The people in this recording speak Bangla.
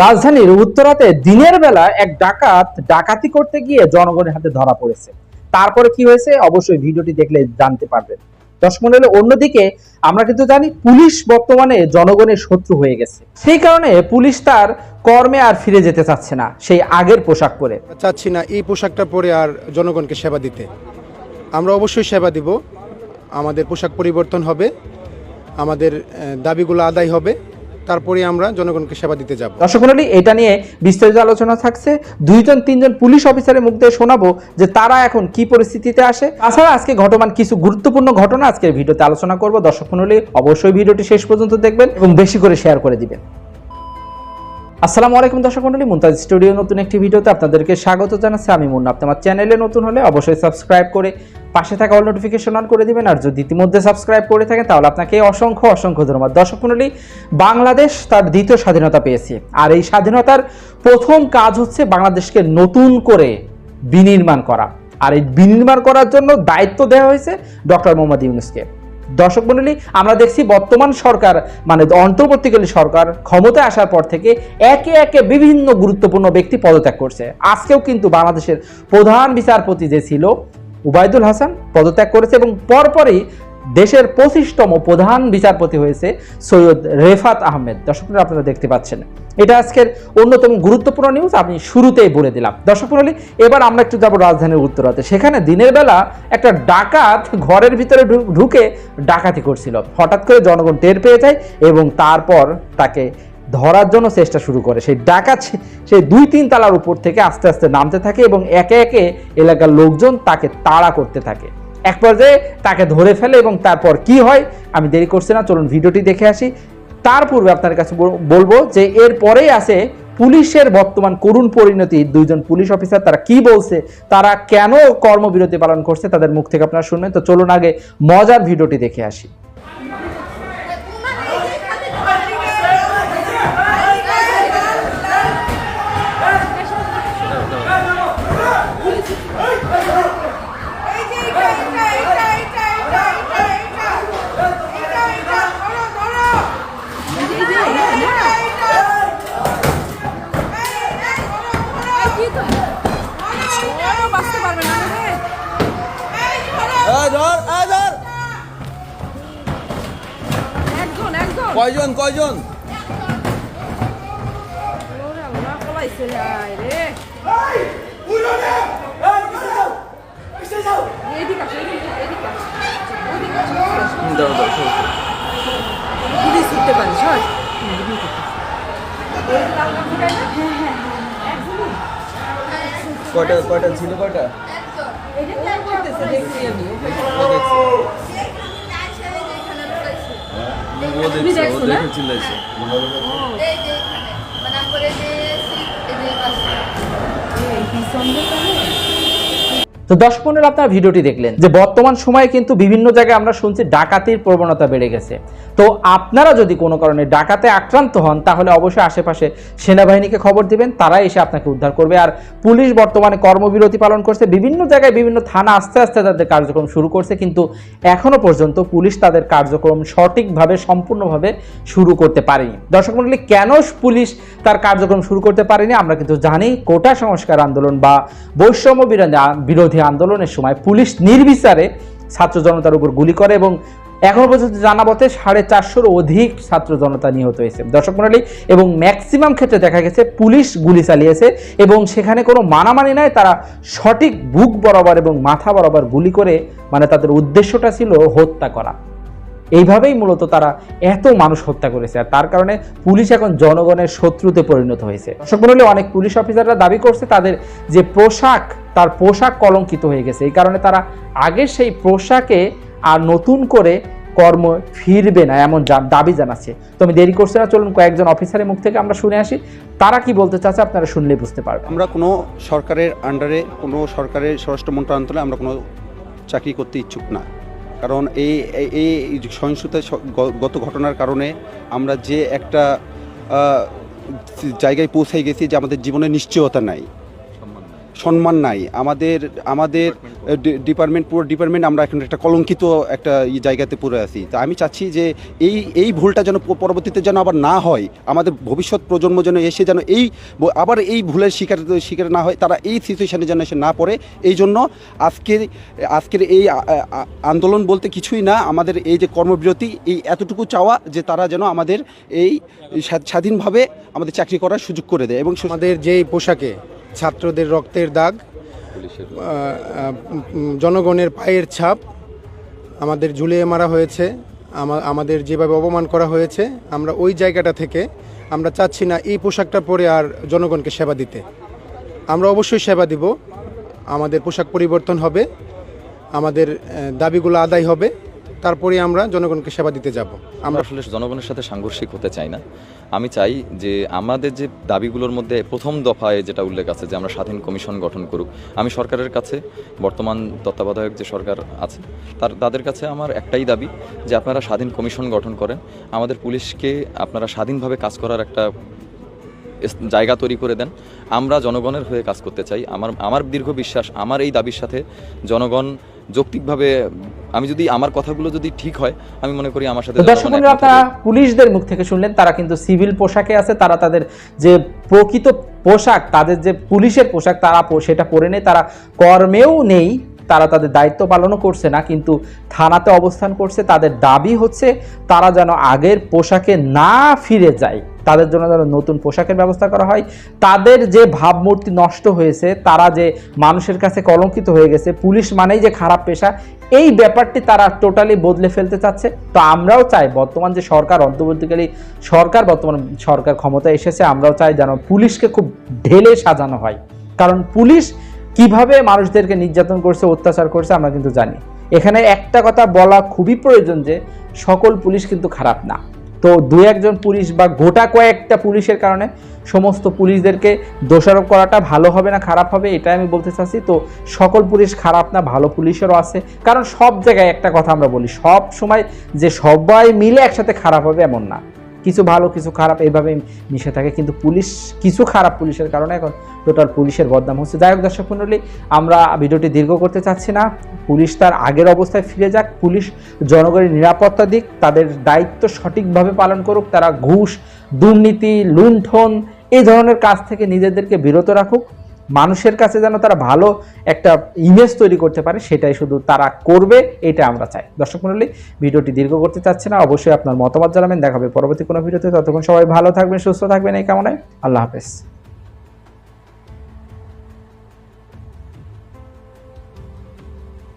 রাজধানীর উত্তরাতে দিনের বেলা এক ডাকাত ডাকাতি করতে গিয়ে জনগণের হাতে ধরা পড়েছে। তারপরে কি হয়েছে? অবশ্যই ভিডিওটি দেখলে জানতে পারবেন। দর্শক মন্ডলী অন্যদিকে আমরা কিন্তু জানি পুলিশ বর্তমানে জনগণের শত্রু হয়ে গেছে। সেই কারণে পুলিশ তার কর্মে আর ফিরে যেতে চাচ্ছে না, সেই আগের পোশাক পরে। চাচ্ছি না এই পোশাকটা পরে আর জনগণকে সেবা দিতে। আমরা অবশ্যই সেবা দিব। আমাদের পোশাক পরিবর্তন হবে। আমাদের দাবিগুলো আদায় হবে। তারপরে আমরা জনগণকে সেবা দিতে যাব। দর্শক মন্ডলী এটা নিয়ে বিস্তারিত আলোচনা থাকছে। দুইজন, তিনজন পুলিশ অফিসারের মুখ দিয়ে শোনাবো যে তারা এখন কি পরিস্থিতিতে আসে। তাছাড়া আজকে ঘটমান কিছু গুরুত্বপূর্ণ ঘটনা আজকের ভিডিওতে আলোচনা করব। দর্শক মন্ডলী অবশ্যই ভিডিওটি শেষ পর্যন্ত দেখবেন এবং বেশি করে শেয়ার করে দিবেন। আসসালামু আলাইকুম দর্শক মন্ডলী মুমতাজ স্টুডিও নতুন একটি ভিডিওতে আপনাদেরকে স্বাগত জানাচ্ছি। আমি মুন্না। আপনি আমার চ্যানেলে নতুন হলে অবশ্যই সাবস্ক্রাইব করে পাশে থাকা অল নোটিফিকেশন অন করে দিবেন। আর যদি ইতিমধ্যে সাবস্ক্রাইব করে থাকেন, তাহলে আপনাকে অসংখ্য অসংখ্য ধন্যবাদ। দর্শক মন্ডলী, বাংলাদেশ তার দ্বিতীয় স্বাধীনতা পেয়েছে। আর এই স্বাধীনতার প্রথম কাজ হচ্ছে বাংলাদেশকে নতুন করে বিনির্মাণ করা। আর এই বিনির্মাণ করার জন্য দায়িত্ব দেওয়া হয়েছে ডক্টর মোহাম্মদ ইউনুসকে। দর্শক মন্ডলী, আমরা দেখছি বর্তমান সরকার মানে অন্তর্বর্তীকালীন সরকার ক্ষমতায় আসার পর থেকে একে একে বিভিন্ন গুরুত্বপূর্ণ ব্যক্তি পদত্যাগ করছে। আজকেও কিন্তু বাংলাদেশের প্রধান বিচারপতি যে ছিল, উবায়দুল হাসান, পদত্যাগ করেছে এবং পরপরই দেশের পঁচিশতম প্রধান বিচারপতি হয়েছে সৈয়দ রেফাত আহমেদ। দর্শক আপনারা দেখতে পাচ্ছেন। এটা আজকের অন্যতম গুরুত্বপূর্ণ নিউজ আমি শুরুতেই বলে দিলাম। দর্শক এবার আমরা একটু যাব রাজধানীর উত্তরাতে। সেখানে দিনের বেলা একটা ডাকাত ঘরের ভিতরে ঢুকে ডাকাতি করছিল। হঠাৎ করে জনগণ টের পেয়ে যায় এবং তারপর তাকে ধরার জন্য চেষ্টা শুরু করে। সেই ডাকাত সেই দুই তিন তালার উপর থেকে আস্তে আস্তে নামতে থাকে এবং একে একে এলাকার লোকজন তাকে তাড়া করতে থাকে। এক পর্যায়ে তাকে ধরে ফেলে এবং তারপর কি হয়, আমি দেরি করছি না, চলুন ভিডিওটি দেখে আসি। তার পূর্বে আপনার কাছে বলব যে এর পরেই আছে পুলিশের বর্তমান করুণ পরিণতি। দুইজন পুলিশ অফিসার, তারা কি বলছে, তারা কেন কর্মবিরতি পালন করছে, তাদের মুখ থেকে আপনারা শুনবেন তো চলুন আগে মজার ভিডিওটি দেখে আসি। পারিস হয় কয়টা কয়টা ছিল করতেছে দেখছি আমি ও দেখছে ও? এই তো দশ পনেরো আপনার ভিডিওটি দেখলেন যে বর্তমান সময়ে কিন্তু বিভিন্ন জায়গায় আমরা শুনছি ডাকাতির প্রবণতা বেড়ে গেছে। তো আপনারা যদি কোনো কারণে ডাকাতে আক্রান্ত হন, তাহলে অবশ্যই আশেপাশে সেনাবাহিনীকে খবর দিবেন, তারা এসে আপনাকে উদ্ধার করবে। আর পুলিশ বর্তমানে কর্মবিরতি পালন করছে। বিভিন্ন জায়গায় বিভিন্ন থানা আস্তে আস্তে তাদের কার্যক্রম শুরু করছে, কিন্তু এখনও পর্যন্ত পুলিশ তাদের কার্যক্রম সঠিকভাবে, সম্পূর্ণভাবে শুরু করতে পারেনি। দর্শক মন্ডলী, কেন পুলিশ তার কার্যক্রম শুরু করতে পারেনি? আমরা কিন্তু জানি, কোটা সংস্কার আন্দোলন বা বৈষম্য বিরোধী আন্দোলনের সময় পুলিশ নির্বিচারে ছাত্র জনতার উপর গুলি করে এবং এখনও পর্যন্ত জানা মতে সাড়ে চারশোর অধিক ছাত্র জনতা নিহত হয়েছে। দর্শক মন্ডলী এবং ম্যাক্সিমাম ক্ষেত্রে দেখা গেছে পুলিশ গুলি চালিয়েছে এবং সেখানে কোনো মানামানি নাই, তারা সঠিক বুক বরাবর এবং মাথা বরাবর গুলি করে মানে তাদের উদ্দেশ্যটা ছিল হত্যা করা। এইভাবেই মূলত তারা এত মানুষ হত্যা করেছে আর তার কারণে পুলিশ এখন জনগণের শত্রুতে পরিণত হয়েছে। দর্শক মণ্ডলী, অনেক পুলিশ অফিসাররা দাবি করছে তাদের যে পোশাক তার পোশাক কলঙ্কিত হয়ে গেছে। এই কারণে তারা আগের সেই পোশাকে আর নতুন করে কর্ম ফিরবে না এমন দাবি জানাচ্ছে। তো আমি দেরি করছি না, চলুন কয়েকজন অফিসারের মুখ থেকে আমরা শুনে আসি। তারা কি বলতে চাচ্ছে আপনারা শুনলে বুঝতে পারবেন। আমরা কোনো সরকারের আন্ডারে কোনো সরকারের স্বরাষ্ট্র মন্ত্রণালয়ে আমরা কোনো চাকরি করতে ইচ্ছুক না। কারণ এই- এই সহিংসতা গত ঘটনার কারণে আমরা যে একটা জায়গায় পৌঁছে গেছি যে আমাদের জীবনে নিশ্চয়তা নাই। সম্মান নাই। আমাদের আমাদের ডিপার্টমেন্ট পুরো ডিপার্টমেন্ট আমরা এখন একটা কলঙ্কিত একটা জায়গাতে পড়ে আছি। তা আমি চাচ্ছি যে এই এই ভুলটা যেন পরবর্তীতে যেন আবার না হয় আমাদের ভবিষ্যৎ প্রজন্ম যেন এসে যেন এই আবার এই ভুলের শিকার শিকার না হয় তারা এই সিচুয়েশনে যেন এসে না পড়ে। এই জন্য আজকের আজকের এই আন্দোলন বলতে কিছুই না আমাদের এই যে কর্মবিরতি এই এতটুকু চাওয়া যে তারা যেন আমাদের এই স্বা- স্বাধীনভাবে আমাদের চাকরি করার সুযোগ করে দেয় এবং আমাদের যেই পোশাকে ছাত্রদের রক্তের দাগ জনগণের পায়ের ছাপ আমাদের ঝুলিয়ে মারা হয়েছে আমাদের যেভাবে অপমান করা হয়েছে আমরা ওই জায়গাটা থেকে আমরা চাচ্ছি না এই পোশাকটা পরে আর জনগণকে সেবা দিতে। আমরা অবশ্যই সেবা দিব আমাদের পোশাক পরিবর্তন হবে আমাদের দাবিগুলো আদায় হবে। তারপরে আমরা জনগণকে সেবা দিতে যাব। আমরা আসলে জনগণের সাথে সাংঘর্ষিক হতে চাই না। আমি চাই যে আমাদের যে দাবিগুলোর মধ্যে প্রথম দফায় যেটা উল্লেখ আছে যে আমরা স্বাধীন কমিশন গঠন করুক। আমি সরকারের কাছে, বর্তমান তত্ত্বাবধায়ক যে সরকার আছে, তার, তাদের কাছে আমার একটাই দাবি যে আপনারা স্বাধীন কমিশন গঠন করেন। আমাদের পুলিশকে আপনারা স্বাধীনভাবে কাজ করার একটা জায়গা তৈরি করে দেন। আমরা জনগণের হয়ে কাজ করতে চাই। আমার আমার দীর্ঘ বিশ্বাস, আমার এই দাবির সাথে জনগণ যৌক্তিকভাবে আমি যদি আমার কথাগুলো যদি ঠিক হয় আমি মনে করি আমার সাথে দর্শক আপনারা পুলিশদের মুখ থেকে শুনলেন তারা কিন্তু সিভিল পোশাকে আছে তারা তাদের যে প্রকৃত পোশাক তাদের যে পুলিশের পোশাক তারা সেটা পরে নেই তারা কর্মেও নেই তারা তাদের দায়িত্ব পালনও করছে না কিন্তু থানাতে অবস্থান করছে তাদের দাবি হচ্ছে তারা যেন আগের পোশাকে না ফিরে যায় তাদের জন্য যেন নতুন পোশাকের ব্যবস্থা করা হয়। তাদের যে ভাবমূর্তি নষ্ট হয়েছে তারা যে মানুষের কাছে কলঙ্কিত হয়ে গেছে পুলিশ মানেই যে খারাপ পেশা এই ব্যাপারটি তারা টোটালি বদলে ফেলতে চাচ্ছে। তো আমরাও চাই বর্তমান যে সরকার অন্তর্বর্তীকালী সরকার, বর্তমান সরকার ক্ষমতায় এসেছে, আমরাও চাই যেন পুলিশকে খুব ঢেলে সাজানো হয়। কারণ পুলিশ কীভাবে মানুষদেরকে নির্যাতন করছে, অত্যাচার করছে, আমরা কিন্তু জানি। এখানে একটা কথা বলা খুবই প্রয়োজন যে, সকল পুলিশ কিন্তু খারাপ না। তো দু একজন পুলিশ বা গোটা কয়েকটা পুলিশের কারণে সমস্ত পুলিশদেরকে দোষারোপ করাটা ভালো হবে না, খারাপ হবে, এটাই আমি বলতে চাচ্ছি। তো সকল পুলিশ খারাপ না, ভালো পুলিশেরও আছে। কারণ সব জায়গায় একটা কথা আমরা বলি, সব সময় যে সবাই মিলে একসাথে খারাপ হবে এমন না। কিছু ভালো, কিছু খারাপ এইভাবে মিশে থাকে। কিন্তু পুলিশ, কিছু খারাপ পুলিশের কারণে এখন টোটাল পুলিশের বদনাম হচ্ছে। যাই হোক দর্শক মণ্ডলী, আমরা ভিডিওটি দীর্ঘ করতে চাচ্ছি না। পুলিশ তার আগের অবস্থায় ফিরে যাক। পুলিশ জনগণের নিরাপত্তা দিক, তাদের দায়িত্ব সঠিকভাবে পালন করুক। তারা ঘুষ, দুর্নীতি, লুণ্ঠন এই ধরনের কাজ থেকে নিজেদেরকে বিরত রাখুক। মানুষের কাছে যেন তারা ভালো একটা ইমেজ তৈরি করতে পারে, সেটাই শুধু তারা করবে এটা আমরা চাই। দর্শক মণ্ডলী, ভিডিওটি দীর্ঘ করতে চাচ্ছি না। অবশ্যই আপনার মতামত জানাবেন। দেখাবে পরবর্তী কোনো ভিডিওতে। ততক্ষণ সবাই ভালো থাকবেন, সুস্থ থাকবেন। এই কামনায় আল্লাহ হাফেজ।